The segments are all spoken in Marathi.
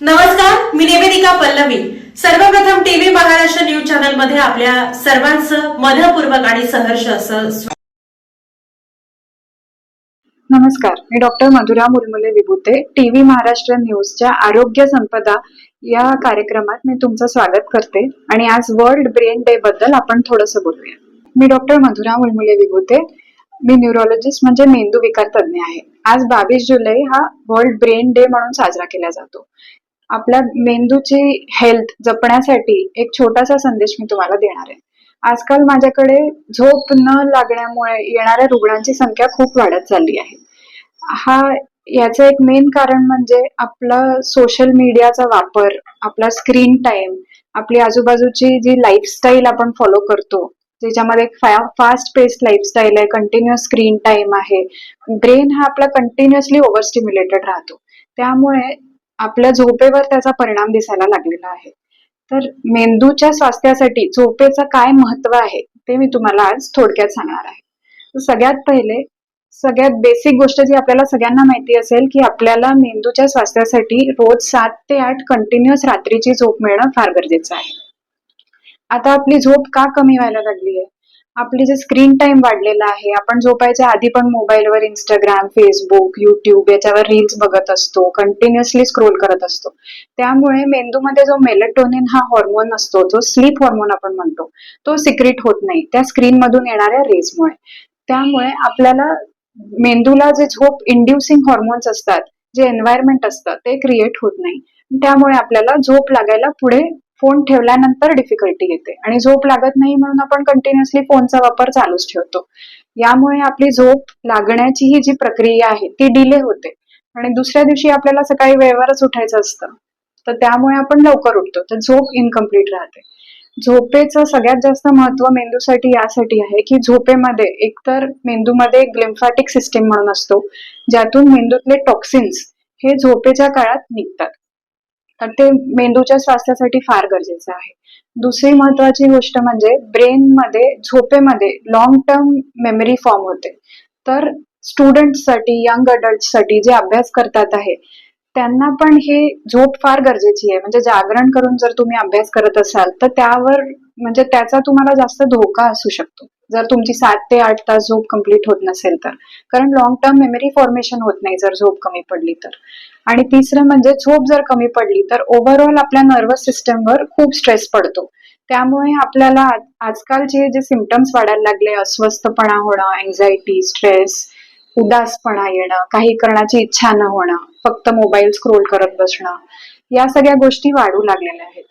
नमस्कार मी निवेदिका पल्लवी. सर्वप्रथम टीव्ही महाराष्ट्र न्यूज चॅनलमध्ये आपल्या सर्वांचं मनपूर्वक आणि सहर्ष असं नमस्कार मी डॉक्टर मधुरा मुलमुले विभूते. टीव्ही महाराष्ट्र न्यूजच्या आरोग्य संपदा या कार्यक्रमात मी तुमचं स्वागत करते आणि आज वर्ल्ड ब्रेन डे बद्दल आपण थोडंसं बोलूया. मी डॉक्टर मधुरा मुलमुले विभूते. मी न्यूरोलॉजिस्ट म्हणजे मेंदू विकार तज्ञ आहे. आज बावीस जुलै हा वर्ल्ड ब्रेन डे म्हणून साजरा केला जातो. आपल्या मेंदूची हेल्थ जपण्यासाठी एक छोटासा संदेश मी तुम्हाला देणार आहे. आजकाल माझ्याकडे झोप न लागण्यामुळे येणाऱ्या रुग्णांची संख्या खूप वाढत चालली आहे. हा याचं एक मेन कारण म्हणजे आपला सोशल मीडियाचा वापर आपला स्क्रीन टाइम आपली आजूबाजूची जी लाईफस्टाईल आपण फॉलो करतो ज्याच्यामध्ये फास्ट पेस्ट लाईफस्टाईल आहे कंटिन्युअस स्क्रीन टाइम आहे. ब्रेन हा आपला कंटिन्युअसली ओव्हर स्टिम्युलेटेड राहतो. त्यामुळे आपल्या झोपेवर त्याचा परिणाम दिसायला लागलेला आहे. तर मेंदूच्या स्वास्थ्यासाठी झोपेचं काय महत्त्व आहे ते मी तुम्हाला आज थोडक्यात सांगणार आहे. सगळ्यात पहिले सगळ्यात बेसिक गोष्ट जी आपल्याला सगळ्यांना माहिती असेल की आपल्याला मेंदूच्या स्वास्थ्यासाठी रोज सात ते आठ कंटिन्युअस रात्रीची झोप मिळणं फार गरजेचं आहे. आता आपली झोप का कमी व्हायला लागली आहे? आपली जे स्क्रीन टाइम वाढलेला आहे आपण झोपायच्या आधी पण मोबाईलवर इंस्टाग्राम फेसबुक युट्यूब याच्यावर रील्स बघत असतो कंटिन्युअसली स्क्रोल करत असतो. त्यामुळे मेंदूमध्ये जो मेलेटोनिन हा हॉर्मोन असतो जो स्लीप हॉर्मोन आपण म्हणतो तो सिक्रेट होत नाही. त्या स्क्रीन मधून येणाऱ्या रेजमुळे त्यामुळे आपल्याला मेंदूला जे झोप इंड्युसिंग हॉर्मोन्स असतात जे एन्व्हायरमेंट असतं ते क्रिएट होत नाही. त्यामुळे आपल्याला झोप लागायला पुढे फोन ठेवल्यानंतर डिफिकल्टी येते. आणि झोप लागत नाही म्हणून आपण कंटिन्युअसली फोनचा वापर चालूच ठेवतो. यामुळे आपली झोप लागण्याची ही जी प्रक्रिया आहे ती डिले होते. आणि दुसऱ्या दिवशी आपल्याला सकाळी वेळेवरच उठायचं असतं. तर त्यामुळे आपण लवकर उठतो. तर झोप इनकम्प्लीट राहते. झोपेचं सगळ्यात जास्त महत्त्व मेंदूसाठी यासाठी आहे की झोपेमध्ये एकतर मेंदूमध्ये एक ग्लिम्फॅटिक सिस्टीम म्हणून असतो ज्यातून मेंदूतले टॉक्सिन्स हे झोपेच्या काळात निघतात. तर ते मेंदूच्या स्वास्थ्यासाठी फार गरजेचं आहे. दुसरी महत्वाची गोष्ट म्हणजे ब्रेनमध्ये झोपेमध्ये लॉंग टर्म मेमरी फॉर्म होते. तर स्टुडंटसाठी यंग अडल्टसाठी जे अभ्यास करतात आहे त्यांना पण हे झोप फार गरजेची आहे. म्हणजे जागरण करून जर तुम्ही अभ्यास करत असाल तर त्यावर म्हणजे त्याचा तुम्हाला जास्त धोका असू शकतो. जर तुमची सात ते आठ तास झोप कंप्लीट होत नसेल तर. कारण लॉंग टर्म मेमरी फॉर्मेशन होत नाही जर झोप कमी पडली तर. आणि तिसरं म्हणजे झोप जर कमी पडली तर ओव्हरऑल आपल्या नर्वस सिस्टमवर खूप स्ट्रेस पडतो. त्यामुळे आपल्याला आजकालचे जे सिमटम्स वाढायला लागले अस्वस्थपणा होणं अँझायटी स्ट्रेस उदासपणा येणं काही करण्याची इच्छा न होणं फक्त मोबाईल स्क्रोल करत बसणं या सगळ्या गोष्टी वाढू लागलेल्या आहेत.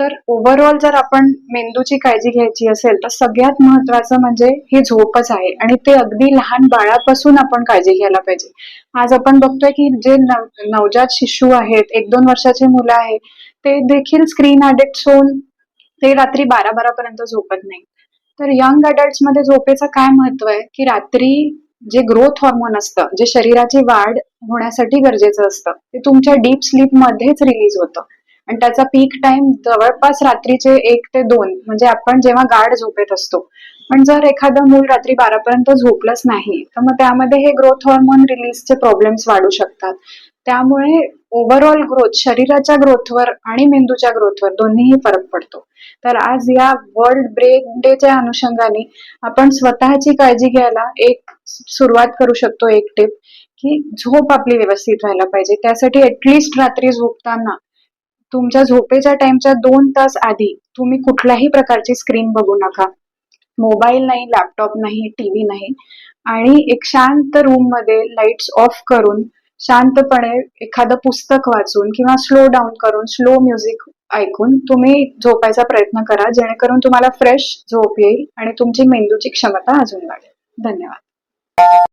तर ओव्हरऑल जर आपण मेंदूची काळजी घ्यायची असेल तर सगळ्यात महत्वाचं म्हणजे ही झोपच आहे आणि ते अगदी लहान बाळापासून आपण काळजी घ्यायला पाहिजे. आज आपण बघतोय की जे नवजात शिशु आहेत एक दोन वर्षाची मुलं आहेत ते देखील स्क्रीन अडिक्ट होऊन ते रात्री बारा बारा पर्यंत झोपत नाही तर यंग अडल्टमध्ये झोपेचं काय महत्त्व आहे? की रात्री जे ग्रोथ हॉर्मोन असतं जे शरीराची वाढ होण्यासाठी गरजेचं असतं ते तुमच्या डीप स्लीप मध्येच रिलीज होतं. आणि त्याचा पीक टाइम जवळपास रात्रीचे एक ते दोन म्हणजे आपण जेव्हा गाढ झोपेत असतो. पण जर एखादं मूल रात्री बारापर्यंत झोपलंच नाही तर मग त्यामध्ये हे ग्रोथ हॉर्मोन रिलीजचे प्रॉब्लेम्स वाढू शकतात. त्यामुळे ओव्हरऑल ग्रोथ शरीराच्या ग्रोथवर आणि मेंदूच्या ग्रोथवर दोन्हीही फरक पडतो. तर आज या वर्ल्ड ब्रेन डेच्या अनुषंगाने आपण स्वतःची काळजी घ्यायला एक सुरुवात करू शकतो एक टिप की झोप आपली व्यवस्थित व्हायला पाहिजे. त्यासाठी ऍटलिस्ट रात्री झोपताना तुमच्या झोपेच्या टाइमच्या दोन तास आधी तुम्ही कुठल्याही प्रकारची स्क्रीन बघू नका. मोबाईल नाही लॅपटॉप नाही टीव्ही नाही. आणि एक शांत रूममध्ये लाईट्स ऑफ करून शांतपणे एखादं पुस्तक वाचून किंवा स्लो डाऊन करून स्लो म्युझिक ऐकून तुम्ही झोपायचा प्रयत्न करा जेणेकरून तुम्हाला फ्रेश झोप येईल आणि तुमची मेंदूची क्षमता अजून वाढेल. धन्यवाद.